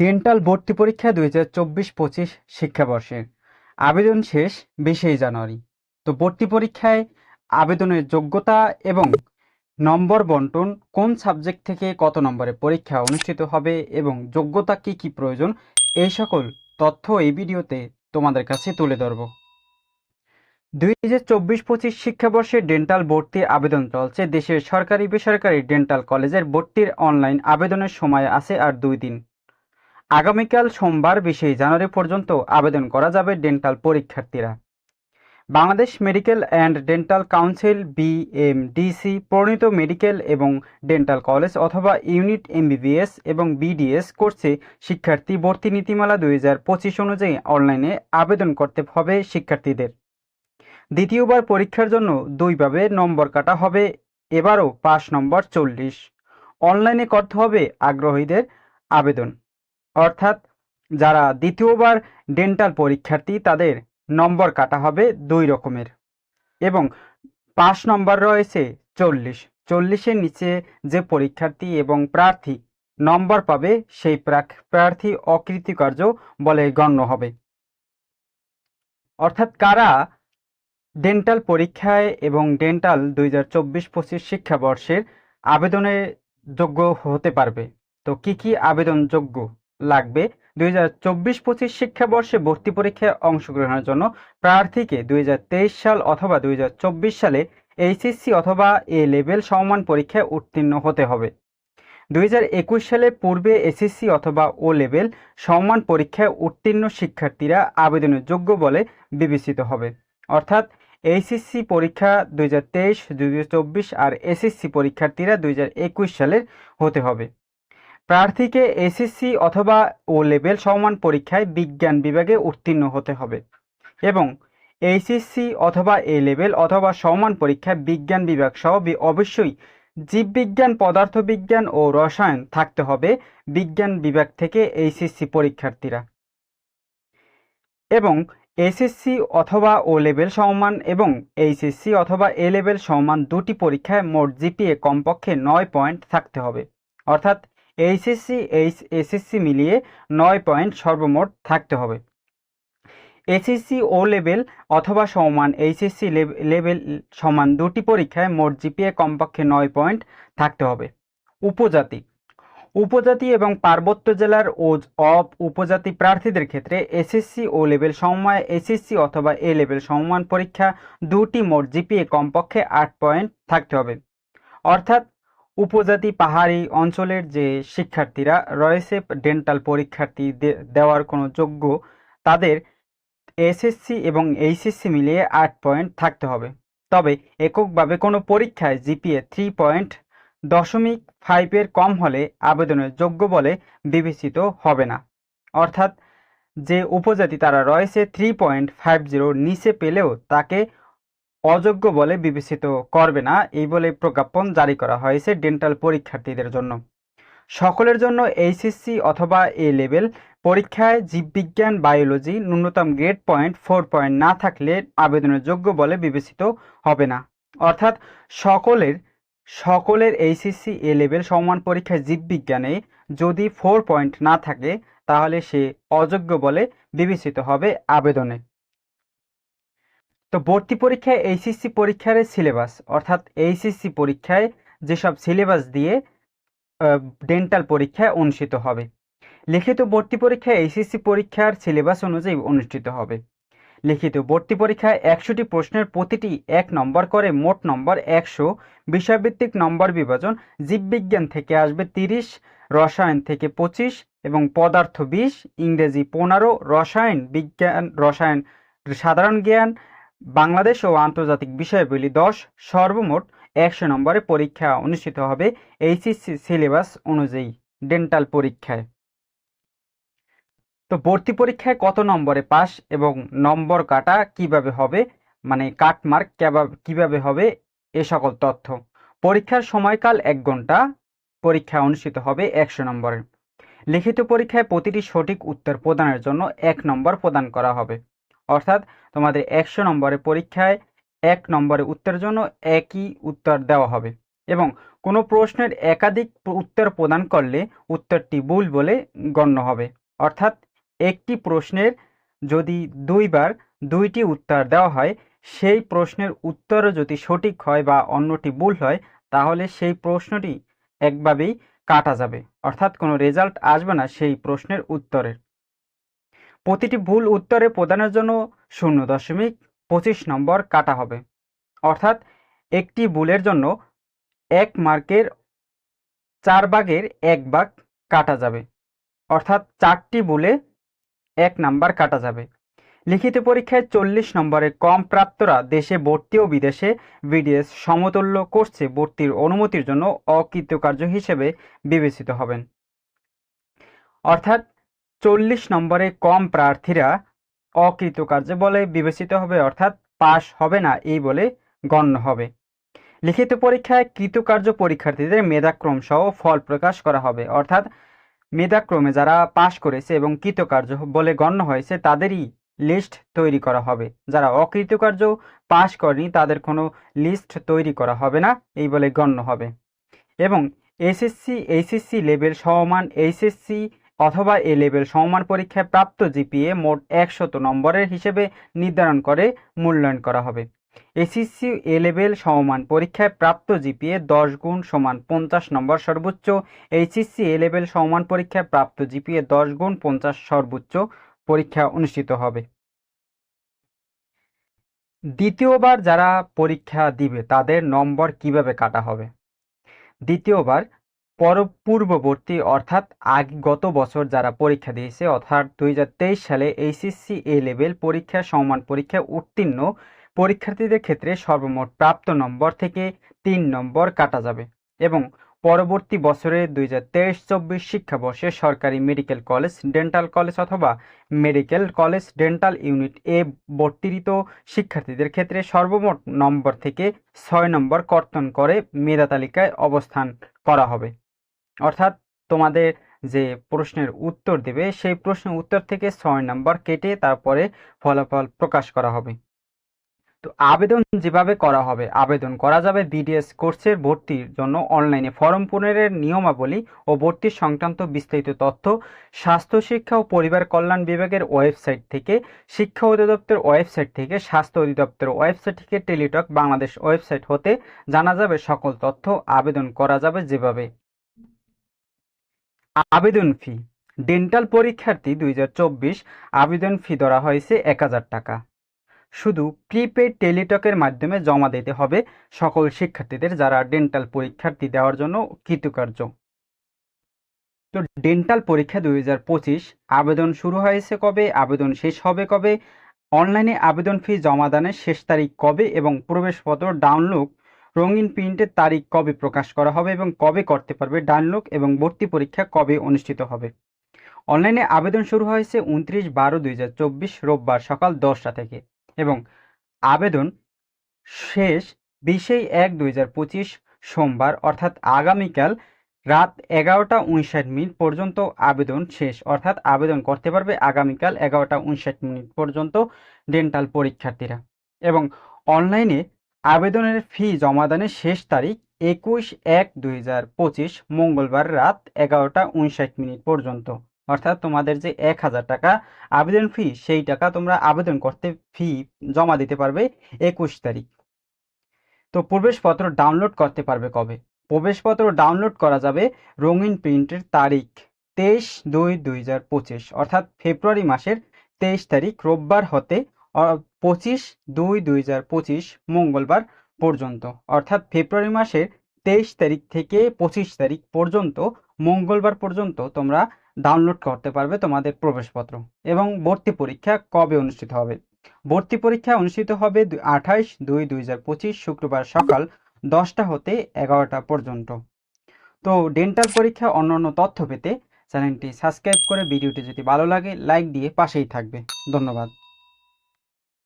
Dental ভর্তি পরীক্ষা দুই হাজার চব্বিশ পঁচিশ শিক্ষাবর্ষের আবেদন শেষ বিশেই জানুয়ারি। তো ভর্তি পরীক্ষায় আবেদনের যোগ্যতা এবং নম্বর বন্টন কোন সাবজেক্ট থেকে কত নম্বরে পরীক্ষা অনুষ্ঠিত হবে এবং যোগ্যতা কি কি প্রয়োজন, এই সকল তথ্য এই ভিডিওতে তোমাদের কাছে তুলে ধরব। দুই হাজার চব্বিশ পঁচিশ শিক্ষাবর্ষে ডেন্টাল ভর্তির আবেদন চলছে। দেশের সরকারি বেসরকারি ডেন্টাল কলেজের ভর্তির অনলাইন আবেদনের সময় আছে আর দুই দিন। আগামীকাল সোমবার বিশেই জানুয়ারি পর্যন্ত আবেদন করা যাবে ডেন্টাল পরীক্ষার্থীরা। Bangladesh medical and dental council, BMDC, প্রণীত মেডিকেল এবং ডেন্টাল কলেজ অথবা ইউনিট এমবিবিএস এবং বিডিএস কোর্সে শিক্ষার্থী ভর্তি নীতিমালা দুই হাজার পঁচিশ অনুযায়ী অনলাইনে আবেদন করতে হবে শিক্ষার্থীদের। দ্বিতীয়বার পরীক্ষার জন্য দুইভাবে নম্বর কাটা হবে, এবারও পাঁচ নম্বর চল্লিশ। অনলাইনে করতে হবে আগ্রহীদের আবেদন। অর্থাৎ যারা দ্বিতীয়বার ডেন্টাল পরীক্ষার্থী, তাদের নম্বর কাটা হবে দুই রকমের এবং পাঁচ নম্বর রয়েছে চল্লিশ। চল্লিশের নিচে যে পরীক্ষার্থী এবং প্রার্থী নম্বর পাবে, সেই প্রার্থী অকৃতিকার্য বলে গণ্য হবে। অর্থাৎ কারা ডেন্টাল পরীক্ষায় এবং ডেন্টাল দুই হাজার চব্বিশ পঁচিশ শিক্ষাবর্ষের আবেদনে যোগ্য হতে পারবে? তো কি কি আবেদন যোগ্য লাগবে। দুই হাজার চব্বিশ পঁচিশ শিক্ষাবর্ষে ভর্তি পরীক্ষায় অংশগ্রহণের জন্য প্রার্থীকে দুই হাজার তেইশ সাল অথবা দুই হাজার চব্বিশ সালে এইচএসসি অথবা এ লেভেল সমমান পরীক্ষায় উত্তীর্ণ হতে হবে। দুই হাজার একুশ সালে পূর্বে এসএসসি অথবা ও লেভেল সমমান পরীক্ষায় উত্তীর্ণ শিক্ষার্থীরা আবেদনের যোগ্য বলে বিবেচিত হবে। অর্থাৎ এইচএসসি পরীক্ষা দুই হাজার তেইশ আর এসএসসি পরীক্ষার্থীরা দুই হাজার একুশ সালের হতে হবে। প্রার্থীকে এসএসসি অথবা ও লেভেল সমমান পরীক্ষায় বিজ্ঞান বিভাগে উত্তীর্ণ হতে হবে এবং এইচএসসি অথবা এ লেভেল অথবা সমান পরীক্ষায় বিজ্ঞান বিভাগ সহ অবশ্যই জীববিজ্ঞান, পদার্থবিজ্ঞান ও রসায়ন থাকতে হবে বিজ্ঞান বিভাগ থেকে এইচএসসি পরীক্ষার্থীরা। এবং এসএসসি অথবা ও লেভেল সমমান এবং এইচএসসি অথবা এ লেভেল সমমান দুটি পরীক্ষায় মোট জিপিএ কমপক্ষে নয় পয়েন্ট থাকতে হবে। অর্থাৎ এইচএসসি এইচ এসএসসি মিলিয়ে নয় পয়েন্ট সর্বমোট থাকতে হবে। এসএসসি ও লেভেল অথবা সমান এইচএসসি লেভেল সমান দুটি পরীক্ষায় মোট জিপিএ কমপক্ষে নয় পয়েন্ট থাকতে হবে। উপজাতি। উপজাতি এবং পার্বত্য জেলার ও অপ উপজাতি প্রার্থীদের ক্ষেত্রে এসএসসি ও লেভেল সময় এসএসসি অথবা এ লেভেল সমমান পরীক্ষা দুটি মোট জিপিএ কমপক্ষে আট পয়েন্ট থাকতে হবে। অর্থাৎ উপজাতি পাহাড়ি অঞ্চলের যে শিক্ষার্থীরা রয়েছে ডেন্টাল পরীক্ষার্থী দেওয়ার কোনো যোগ্য, তাদের এসএসসি এবং এইচএসসি মিলিয়ে আট পয়েন্ট থাকতে হবে। তবে এককভাবে কোনো পরীক্ষায় জিপিএ থ্রি পয়েন্ট দশমিক ফাইভের কম হলে আবেদনের যোগ্য বলে বিবেচিত হবে না। অর্থাৎ যে উপজাতি তারা রয়েছে থ্রি পয়েন্ট ফাইভ জিরোর নিচে পেলেও তাকে অযোগ্য বলে বিবেচিত করবে না, এই বলে প্রজ্ঞাপন জারি করা হয়েছে ডেন্টাল পরীক্ষার্থীদের জন্য। সকলের জন্য এইচএসসি অথবা এ লেভেল, পরীক্ষায় জীববিজ্ঞান, বায়োলজি, ন্যূনতম গ্রেড পয়েন্ট, ফোর পয়েন্ট না থাকলে আবেদনের যোগ্য বলে বিবেচিত হবে না। অর্থাৎ সকলের সকলের এইচএসসি, এ লেভেল সমান পরীক্ষায় জীববিজ্ঞানে যদি ফোর পয়েন্ট না থাকে, তাহলে সে অযোগ্য বলে বিবেচিত হবে আবেদনে। তো ভর্তি পরীক্ষায় এইচএসসি পরীক্ষার সিলেবাস, অর্থাৎ এইচএসসি পরীক্ষায় যেসব সিলেবাস দিয়ে ডেন্টাল পরীক্ষায় অনুষ্ঠিত হবে। লিখিত ভর্তি পরীক্ষা এইচএসসি পরীক্ষার সিলেবাস অনুযায়ী অনুষ্ঠিত হবে। লিখিত ভর্তি পরীক্ষায় একশোটি প্রশ্নের প্রতিটি এক নম্বর করে মোট নম্বর একশো, বিষয়ভিত্তিক নম্বর বিভাজন জীববিজ্ঞান থেকে আসবে তিরিশ, রসায়ন থেকে পঁচিশ এবং পদার্থ বিশ, ইংরেজি পনেরো, রসায়ন বিজ্ঞান, রসায়ন সাধারণ জ্ঞান বাংলাদেশ ও আন্তর্জাতিক বিষয়াবলী দশ, সর্বমোট একশো নম্বরে পরীক্ষা অনুষ্ঠিত হবে এইচএসসি সিলেবাস অনুযায়ী, ডেন্টাল পরীক্ষায়। তো ভর্তি পরীক্ষায় কত নম্বরে পাস এবং নম্বর কাটা কীভাবে হবে মানে কাটমার্ক কীভাবে হবে, এ সকল তথ্য। পরীক্ষার সময়কাল এক ঘণ্টা, পরীক্ষা অনুষ্ঠিত হবে একশো নম্বরের লিখিত পরীক্ষায় প্রতিটি সঠিক উত্তর প্রদানের জন্য এক নম্বর প্রদান করা হবে। অর্থাৎ তোমাদের একশো নম্বরের পরীক্ষায় এক নম্বরের উত্তরের জন্য একই উত্তর দেওয়া হবে। এবং কোনো প্রশ্নের একাধিক উত্তর প্রদান করলে উত্তরটি ভুল বলে গণ্য হবে। অর্থাৎ একটি প্রশ্নের যদি দুইবার দুইটি উত্তর দেওয়া হয়, সেই প্রশ্নের উত্তরও যদি সঠিক হয় বা অন্যটি ভুল হয়, তাহলে সেই প্রশ্নটি একভাবেই কাটা যাবে। অর্থাৎ কোনো রেজাল্ট আসবে না সেই প্রশ্নের উত্তরের। প্রতিটি ভুল উত্তরে প্রদানের জন্য শূন্য দশমিক পঁচিশ নম্বর কাটা হবে। অর্থাৎ একটি ভুলের জন্য এক মার্কের চার ভাগের এক ভাগ কাটা যাবে। অর্থাৎ চারটি ভুলে এক নাম্বার কাটা যাবে। লিখিত পরীক্ষায় চল্লিশ নম্বরে কম প্রাপ্তরা দেশে ভর্তি ও বিদেশে বিডিএস সমতুল্য করছে ভর্তির অনুমতির জন্য অকৃতকার্য হিসেবে বিবেচিত হবেন। অর্থাৎ চল্লিশ নম্বরে কম প্রার্থীরা অকৃতকার্য বলে বিবেচিত হবে, অর্থাৎ পাশ হবে না, এই বলে গণ্য হবে। লিখিত পরীক্ষায় কৃতকার্য পরীক্ষার্থীদের মেধাক্রম সহ ফল প্রকাশ করা হবে, অর্থাৎ মেধাক্রমে যারা পাশ করেছে এবং কৃতকার্য বলে গণ্য হয়েছে, তাদেরই লিস্ট তৈরি করা হবে। যারা অকৃতকার্য পাশ করেনি, তাদের কোনো লিস্ট তৈরি করা হবে না, এই বলে গণ্য হবে। এবং এসএসসি, এইচএসসি লেভেল সমমান এইচএসসি অথবা এ লেভেল সমমান পরীক্ষায় প্রাপ্ত জিপিএ মোট একশত নম্বরের হিসেবে নির্ধারণ করে মূল্যায়ন করা হবে। এসএসসি এ লেভেল সমমান পরীক্ষায় প্রাপ্ত জিপিএ দশ গুণ সমান পঞ্চাশ নম্বর সর্বোচ্চ। এইচএসসি এ লেভেল সমমান পরীক্ষায় প্রাপ্ত জিপিএ দশ গুণ পঞ্চাশ সর্বোচ্চ পরীক্ষা অনুষ্ঠিত হবে। দ্বিতীয়বার যারা পরীক্ষা দিবে তাদের নম্বর কীভাবে কাটা হবে? দ্বিতীয়বার পর পূর্ববর্তী অর্থাৎ আগ, গত বছর যারা পরীক্ষা দিয়েছে, অর্থাৎ দুই হাজার তেইশ সালে এইচএসসি এ লেভেল পরীক্ষা, সমান পরীক্ষা উত্তীর্ণ, পরীক্ষার্থীদের ক্ষেত্রে সর্বমোট প্রাপ্ত নম্বর থেকে তিন নম্বর কাটা যাবে এবং পরবর্তী বছরে দুই হাজার তেইশ চব্বিশ শিক্ষাবর্ষে সরকারি মেডিকেল কলেজ ডেন্টাল কলেজ অথবা মেডিকেল কলেজ ডেন্টাল ইউনিট এ ভর্তিরিত শিক্ষার্থীদের ক্ষেত্রে সর্বমোট নম্বর থেকে ছয় নম্বর কর্তন করে মেধা তালিকায় অবস্থান করা হবে। অর্থাৎ তোমাদের যে প্রশ্নের উত্তর দেবে, সেই প্রশ্নের উত্তর থেকে ছয় নম্বর কেটে তারপরে ফলাফল প্রকাশ করা হবে। তো আবেদন যেভাবে করা হবে, আবেদন করা যাবে বিডিএস কোর্সের ভর্তির জন্য অনলাইনে। ফর্ম পূরণের নিয়মাবলী ও ভর্তি সংক্রান্ত বিস্তারিত তথ্য স্বাস্থ্য, শিক্ষা ও পরিবার কল্যাণ বিভাগের ওয়েবসাইট থেকে, শিক্ষা অধিদপ্তর ওয়েবসাইট থেকে, স্বাস্থ্য অধিদপ্তর ওয়েবসাইট থেকে, টেলিটক বাংলাদেশ ওয়েবসাইট হতে জানা যাবে সকল তথ্য। আবেদন করা যাবে যেভাবে আবেদন ফি। ডেন্টাল পরীক্ষার্থী দুই হাজার চব্বিশ আবেদন ফি ধরা হয়েছে এক হাজার টাকা। শুধু প্রিপেড টেলিটকের মাধ্যমে জমা দিতে হবে সকল শিক্ষার্থীদের যারা ডেন্টাল পরীক্ষার্থী দেওয়ার জন্য কৃতকার্য। তো ডেন্টাল পরীক্ষা দুই হাজার পঁচিশ আবেদন শুরু হয়েছে কবে? আবেদন শেষ হবে কবে? অনলাইনে আবেদন ফি জমাদানের শেষ তারিখ কবে? এবং প্রবেশপত্র ডাউনলোড রঙিন প্রিন্টের তারিখ কবে প্রকাশ করা হবে এবং কবে করতে পারবে ডাউনলোড এবং ভর্তি পরীক্ষা কবে অনুষ্ঠিত হবে? অনলাইনে আবেদন শুরু হয়েছে উনত্রিশ বারো দুই রোববার সকাল দশটা থেকে এবং আবেদন শেষ বিশেই এক দুই সোমবার অর্থাৎ আগামীকাল রাত এগারোটা উনষাট মিনিট পর্যন্ত আবেদন শেষ। অর্থাৎ আবেদন করতে পারবে আগামীকাল এগারোটা উনষাট মিনিট পর্যন্ত ডেন্টাল পরীক্ষার্থীরা। এবং অনলাইনে আবেদনের ফি জমাদানের শেষ তারিখ একুশ এক দুই মঙ্গলবার রাত এগারোটা উনষাট মিনিট পর্যন্ত। অর্থাৎ তোমাদের যে এক হাজার টাকা আবেদন ফি, সেই টাকা তোমরা আবেদন করতে ফি জমা দিতে পারবে একুশ তারিখ। তো প্রবেশপত্র ডাউনলোড করতে পারবে কবে? প্রবেশপত্র ডাউনলোড করা যাবে রঙিন প্রিন্টের তারিখ তেইশ দুই দুই হাজার পঁচিশ, অর্থাৎ ফেব্রুয়ারি মাসের তেইশ তারিখ রোববার হতে পঁচিশ দুই দুই হাজার পঁচিশ মঙ্গলবার পর্যন্ত। অর্থাৎ ফেব্রুয়ারি মাসের তেইশ তারিখ থেকে পঁচিশ তারিখ পর্যন্ত, মঙ্গলবার পর্যন্ত তোমরা ডাউনলোড করতে পারবে তোমাদের প্রবেশপত্র এবং ভর্তি পরীক্ষা কবে অনুষ্ঠিত হবে। ভর্তি পরীক্ষা অনুষ্ঠিত হবে আঠাইশ দুই দুই হাজার পঁচিশ শুক্রবার সকাল দশটা হতে এগারোটা পর্যন্ত। তো ডেন্টাল পরীক্ষা অন্যান্য তথ্য পেতে চ্যানেলটি সাবস্ক্রাইব করে ভিডিওটি যদি ভালো লাগে, লাইক দিয়ে পাশেই থাকবে। ধন্যবাদ।